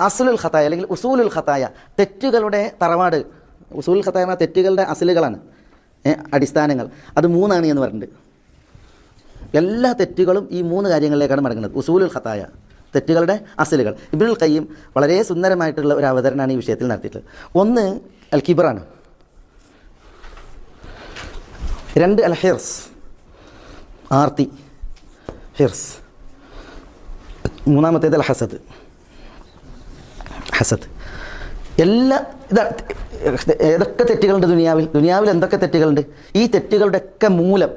അസുലുൽ ഖത്തായ അല്ലെങ്കിൽ ഉസൂലുൽ ഖത്തായ തെറ്റുകളുടെ തറവാട്. ഉസൂലുൽ ഖത്തായ തെറ്റുകളുടെ അസലുകളാണ്. അടിസ്ഥാനങ്ങൾ. അത് മൂന്നാണ് എന്ന് പറഞ്ഞിട്ടുണ്ട്. എല്ലാ തെറ്റുകളും ഈ മൂന്ന് കാര്യങ്ങളിലേക്കാണ് മടങ്ങുന്നത്. ഉസൂലുൽ ഖത്തായ തെറ്റുകളുടെ അസലുകൾ. ഇബ്നുൽ കയ്യും വളരെ സുന്ദരമായിട്ടുള്ള ഒരു അവതരണമാണ് ഈ വിഷയത്തിൽ നടത്തിയിട്ടുള്ളത്. ഒന്ന് അൽ കിബറാണ് രണ്ട് അൽ ഹിർസ് ആർത്തി ഹിർസ്. മൂന്നാമത്തേത് അൽ ഹസദ് ഹസദ്. എല്ലാ ഇതാ ഏതൊക്കെ തെറ്റുകളുണ്ട് ദുനിയാവിൽ? ദുനിയാവിൽ എന്തൊക്കെ തെറ്റുകളുണ്ട്? ഈ തെറ്റുകളുടെയൊക്കെ മൂലം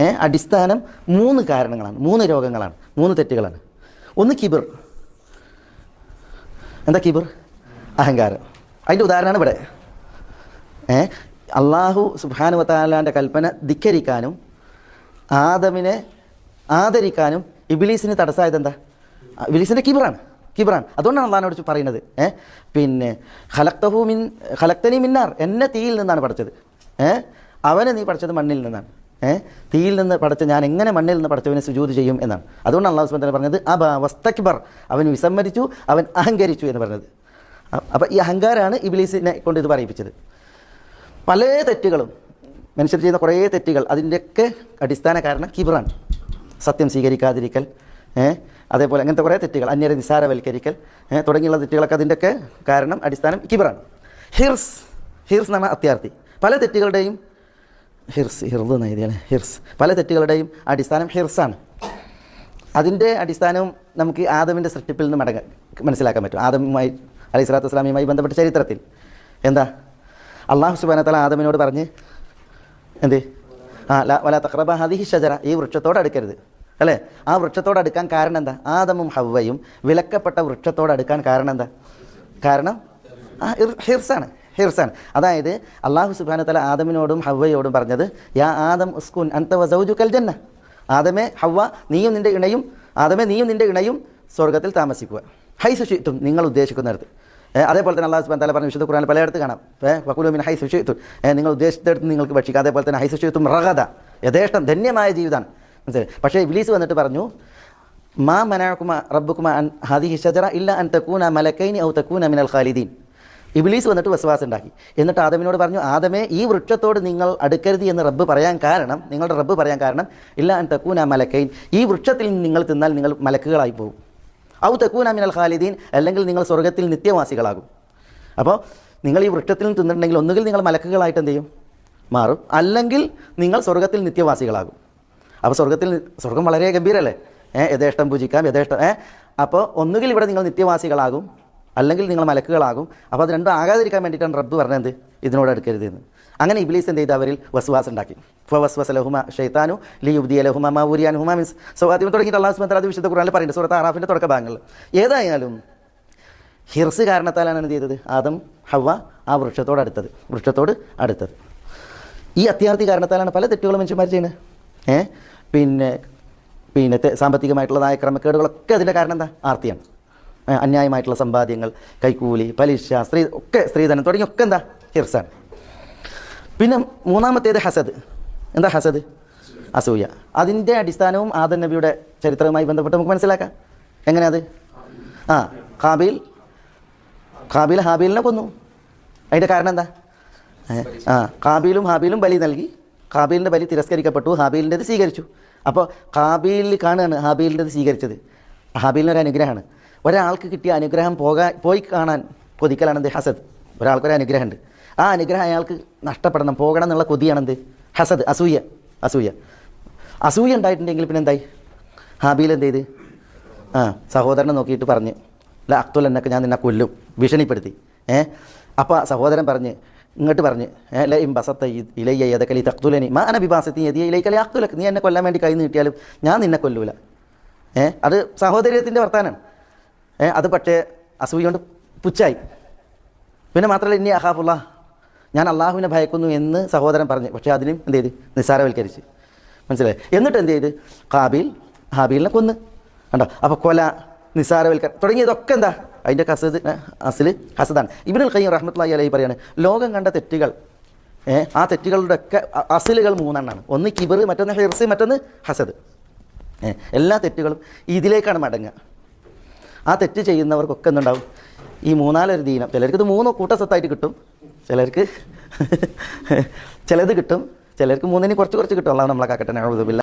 ഏ അടിസ്ഥാനം മൂന്ന് കാരണങ്ങളാണ്. മൂന്ന് രോഗങ്ങളാണ്. മൂന്ന് തെറ്റുകളാണ്. ഒന്ന് കിബിർ. എന്താ കിബിർ? അഹങ്കാരം. അതിന്റെ ഉദാഹരണമാണ് ഇവിടെ. ഏ അള്ളാഹു സുബാനുവത്താലാന്റെ കൽപ്പന ധിക്കരിക്കാനും ആദമിനെ ആദരിക്കാനും ഇബിലീസിന് തടസ്സമായത് എന്താ ഇബിലീസിന്റെ കിബിറാണ്. കിബിറാണ് അതുകൊണ്ടാണ് അള്ളഹാനോട് പറയുന്നത്. ഏഹ് പിന്നെ ഖലക്തഹു മിൻ ഖലക്തനി മിന്നാർ. എന്നെ തീയിൽ നിന്നാണ് പഠിച്ചത്. ഏഹ് അവനെ നീ പഠിച്ചത് മണ്ണിൽ നിന്നാണ്. ഏഹ് തീയിൽ നിന്ന് പഠിച്ച ഞാൻ എങ്ങനെ മണ്ണിൽ നിന്ന് പഠിച്ചവനെ സുജൂത് ചെയ്യും എന്നാണ്. അതുകൊണ്ട് അള്ളാഹു സുബാൻ പറഞ്ഞത് അബ വസ്തക്ബർ. അവൻ വിസമ്മരിച്ചു അവൻ അഹങ്കരിച്ചു എന്ന് പറഞ്ഞത്. അപ്പോൾ ഈ അഹങ്കാരമാണ് ഇബിലീസിനെ കൊണ്ട് ഇത് പറയിപ്പിച്ചത്. പല തെറ്റുകളും മനുഷ്യർ ചെയ്യുന്ന കുറേ തെറ്റുകൾ അതിന്റെയൊക്കെ അടിസ്ഥാന കാരണം കിബ്രാൻ. സത്യം സ്വീകരിക്കാതിരിക്കൽ. ഏ? അതേപോലെ അങ്ങനത്തെ കുറേ തെറ്റുകൾ അന്യരെ നിസാരവൽക്കരിക്കൽ തുടങ്ങിയുള്ള തെറ്റുകളൊക്കെ അതിന്റെയൊക്കെ കാരണം അടിസ്ഥാനം കിബറാണ്. ഹിർസ് ഹിർസ് എന്നാണ് അത്യാർത്ഥി പല തെറ്റുകളുടെയും ഹിർസ് ഹിർദ് എന്ന് എഴുതിയാണ് ഹിർസ്. പല തെറ്റുകളുടെയും അടിസ്ഥാനം ഹിർസാണ്. അതിന്റെ അടിസ്ഥാനവും നമുക്ക് ആദമിന്റെ സൃഷ്ടിപ്പിൽ നിന്ന് മടങ്ങ മനസ്സിലാക്കാൻ പറ്റും. ആദമുമായി അലൈഹി സ്വലാത്തു വസ്ലാമിയുമായി ബന്ധപ്പെട്ട ചരിത്രത്തിൽ. എന്താ? അള്ളാഹു സുബാനത്തല ആദമിനോട് പറഞ്ഞ് എന്ത്? ആ വല തക്രബ ഹദിഹി ഷജറ ഈ വൃക്ഷത്തോട് അടുക്കരുത്. അല്ലേ? ആ വൃക്ഷത്തോട് അടുക്കാൻ കാരണം എന്താ? ആദമും ഹവ്വയും വിലക്കപ്പെട്ട വൃക്ഷത്തോട് അടുക്കാൻ കാരണം എന്താ? കാരണം? ആ ഹിർസാണ് ഹിർസാണ്. അതായത് അള്ളാഹു സുബാനത്തല ആദമിനോടും ഹവ്വയോടും പറഞ്ഞത് യാ ആദം ഉസ്കുൻ അൻത കൽ ജന്ന ആദമേ ഹവ്വ നീയും നിന്റെ ഇണയും ആദമേ നീയും നിന്റെ ഇണയും സ്വർഗത്തിൽ താമസിക്കുക. ഹൈ സുഷിത്തും നിങ്ങൾ ഉദ്ദേശിക്കുന്നിടത്ത്. അതേപോലെ തന്നെ അള്ളാഹു സുബാൻ തല പറഞ്ഞ വിശുദ്ധ ഖുറാൻ പലയിടത്ത് കാണാം. ഏ വക്കുലുമിൻ ഹൈ സുഷിത്തും നിങ്ങൾ ഉദ്ദേശിച്ചിടത്ത് നിങ്ങൾക്ക് ഭക്ഷിക്കാം. അതേപോലെ തന്നെ ഹൈ സുഷിത്തും റഗത യഥേഷ്ടം ധന്യമായ ജീവിതമാണ്. മനസ്സിലായി? പക്ഷേ ഇബ്ലീസ് വന്നിട്ട് പറഞ്ഞു മാ മനാക്കുമ റബ്ബുക്കുമ അൻ ഹാദിഹി ഷജറ ഇല്ല അൻ തക്കൂന മലക്കൈനി ഔ തക്കൂന മിനൽ ഖാലിദീൻ. ഇബിലീസ് വന്നിട്ട് വസവാസം ഉണ്ടാക്കി എന്നിട്ട് ആദമിനോട് പറഞ്ഞു ആദമേ ഈ വൃക്ഷത്തോട് നിങ്ങൾ അടുക്കരുത് എന്ന് റബ്ബ് പറയാൻ കാരണം നിങ്ങളുടെ റബ്ബ് പറയാൻ കാരണം ഇല്ല അൻ തക്കൂന മലക്കൈൻ. ഈ വൃക്ഷത്തിൽ നിങ്ങൾ തിന്നാൽ നിങ്ങൾ മലക്കുകളായി പോകും. ഔ തക്കൂന മിനൽ ഖാലിദീൻ അല്ലെങ്കിൽ നിങ്ങൾ സ്വർഗത്തിൽ നിത്യവാസികളാകും. അപ്പോൾ നിങ്ങൾ ഈ വൃക്ഷത്തിൽ നിന്ന് തിന്നിട്ടുണ്ടെങ്കിൽ ഒന്നുകിൽ നിങ്ങൾ മലക്കുകളായിട്ട് എന്ത് ചെയ്യും? മാറും. അല്ലെങ്കിൽ നിങ്ങൾ സ്വർഗത്തിൽ നിത്യവാസികളാകും. അപ്പോൾ സ്വർഗത്തിൽ സ്വർഗം വളരെ ഗംഭീരല്ലേ? ഏഹ് യഥേഷ്ടം പൂജിക്കാം യഥേഷ്ടം ഏഹ് അപ്പോൾ ഒന്നുകിൽ ഇവിടെ നിങ്ങൾ നിത്യവാസികളാകും അല്ലെങ്കിൽ നിങ്ങൾ മലക്കുകളാകും അപ്പോൾ അത് രണ്ടും ആകാതിരിക്കാൻ വേണ്ടിയിട്ടാണ് റബ്ബ് പറഞ്ഞത് ഇതിനോട് അടുക്കരുത് എന്ന് അങ്ങനെ ഇബ്ലീസ് എന്ത് ചെയ്ത് അവരിൽ? വസ്വാസ് ഉണ്ടാക്കി വസ്വസ ലഹുമ ഷെയ്ത്താനു ലി യുബ്ദിയ ലഹുമ മാ ഊരിയാൻ ഹുമ മീൻസ് സൗഹാദ്യം തുടങ്ങിയിട്ട് അള്ളാഹു തആല അത് വിശുദ്ധ ഖുർആനിൽ പറയുന്നുണ്ട്. സുഹൃത്ത് ആറാഫിന്റെ തുടക്ക ഭാഗങ്ങളിൽ ഏതായാലും ഹിർസ് കാരണത്താലാണ് എന്ത് ചെയ്തത്? ആദം ഹവ ആ വൃക്ഷത്തോട് അടുത്തത്. വൃക്ഷത്തോട് അടുത്തത്. ഈ അത്യാർത്ഥി കാരണത്താലാണ് പല തെറ്റുകളും മനുഷ്യന്മാർ ചെയ്യുന്നത്. പിന്നെ പിന്നെ സാമ്പത്തികമായിട്ടുള്ളതായ ക്രമക്കേടുകളൊക്കെ അതിന്റെ കാരണം എന്താ? ആർത്തിയാണ്. അന്യായമായിട്ടുള്ള സമ്പാദ്യങ്ങൾ കൈക്കൂലി പലിശ സ്ത്രീ ഒക്കെ സ്ത്രീധനം തുടങ്ങിയൊക്കെ എന്താ? ഹിർസാണ്. പിന്നെ മൂന്നാമത്തേത് ഹസദ്. എന്താ ഹസദ്? അസൂയ. അതിന്റെ അടിസ്ഥാനവും ആദൻ നബിയുടെ ചരിത്രവുമായി ബന്ധപ്പെട്ട് നമുക്ക് മനസ്സിലാക്കാം. എങ്ങനെയത് ആ ഹാബീൽ ഹാബീൽ ഹാബീലിനെ കൊന്നു. അതിന്റെ കാരണം എന്താ? ആ കാബീലും ഹാബീലും ബലി നൽകി. കാബീലിന്റെ ബലി തിരസ്കരിക്കപ്പെട്ടു ഹാബീലിന്റെത് സ്വീകരിച്ചു. അപ്പോൾ കാബീലിൽ കാണുകയാണ് ഹാബീലിന്റെത് സ്വീകരിച്ചത്. ഹാബീലിനൊരു അനുഗ്രഹമാണ്. ഒരാൾക്ക് കിട്ടിയ അനുഗ്രഹം പോകാൻ പോയി കാണാൻ കൊതിക്കലാണ് എന്ത് ഹസദ്. ഒരാൾക്കൊരു അനുഗ്രഹമുണ്ട്. ആ അനുഗ്രഹം അയാൾക്ക് നഷ്ടപ്പെടണം. പോകണം എന്നുള്ള കൊതിയാണ് എന്ത് ഹസദ്. അസൂയ. അസൂയ. അസൂയ ഉണ്ടായിട്ടുണ്ടെങ്കിൽ പിന്നെ എന്തായി? ഹാബീൽ എന്ത് ചെയ്ത്? ആ സഹോദരനെ നോക്കിയിട്ട് പറഞ്ഞ് അല്ല അക്തുൽ എന്നൊക്കെ ഞാൻ നിന്നെ കൊല്ലും. ഭീഷണിപ്പെടുത്തി. ഏ? അപ്പോൾ സഹോദരൻ പറഞ്ഞ് ഇങ്ങോട്ട് പറഞ്ഞ് ല ബസത്ത ഇലയ്യ ഏതക്കലി തക്തുലനി മാ അന ബിബാസത്തി എതിയ ഇലയ്ക്കലി അക്തുലക്ക് നീ എന്നെ കൊല്ലാൻ വേണ്ടി കൈ നീട്ടിയാലും ഞാൻ നിന്നെ കൊല്ലൂല. ഏ അത് സഹോദര്യത്തിന്റെ വർത്താനാണ്. ഏ അത് പക്ഷേ അസൂയ കൊണ്ട് പുച്ചായി പിന്നെ മാത്രമല്ല ഇനി അഹാഫുള്ള ഞാൻ അള്ളാഹുവിനെ ഭയക്കുന്നു എന്ന് സഹോദരൻ പറഞ്ഞു. പക്ഷേ അതിനും എന്ത് ചെയ്ത്? നിസ്സാരവൽക്കരിച്ച്. മനസ്സിലായി? എന്നിട്ട് എന്ത് ചെയ്ത്? കാബീൽ ഹാബീലിനെ കൊന്ന്. കണ്ടോ? അപ്പോൾ കൊല നിസ്സാരവൽക്കരണം തുടങ്ങിയതൊക്കെ എന്താ? അതിന്റെ കസദ് അസിൽ ഹസദാണ് ഇബിനുൽ ഖയ്യം റഹ്മത്തുള്ളാഹി അലൈഹി പറയാണ് ലോകം കണ്ട തെറ്റുകൾ ആ തെറ്റുകളുടെ ഒക്കെ അസിലുകൾ മൂന്നെണ്ണമാണ് ഒന്ന് കിബർ മറ്റൊന്ന് ഹിർസ് മറ്റൊന്ന് ഹസദ്. എല്ലാ തെറ്റുകളും ഇതിലേക്കാണ് മടങ്ങുക. ആ തെറ്റ് ചെയ്യുന്നവർക്കൊക്കെ എന്തുണ്ടാവും? ഈ മൂന്നാലൊരു ദീനം ചിലർക്ക് ഇത് മൂന്ന് കൂട്ടസ്വത്തായിട്ട് കിട്ടും ചിലർക്ക് ചിലത് കിട്ടും ചിലർക്ക് മൂന്നിന് കുറച്ച് കുറച്ച് കിട്ടും. അള്ളാഹു നമ്മളെ കാക്കട്ടെ. അഴുതുമില്ല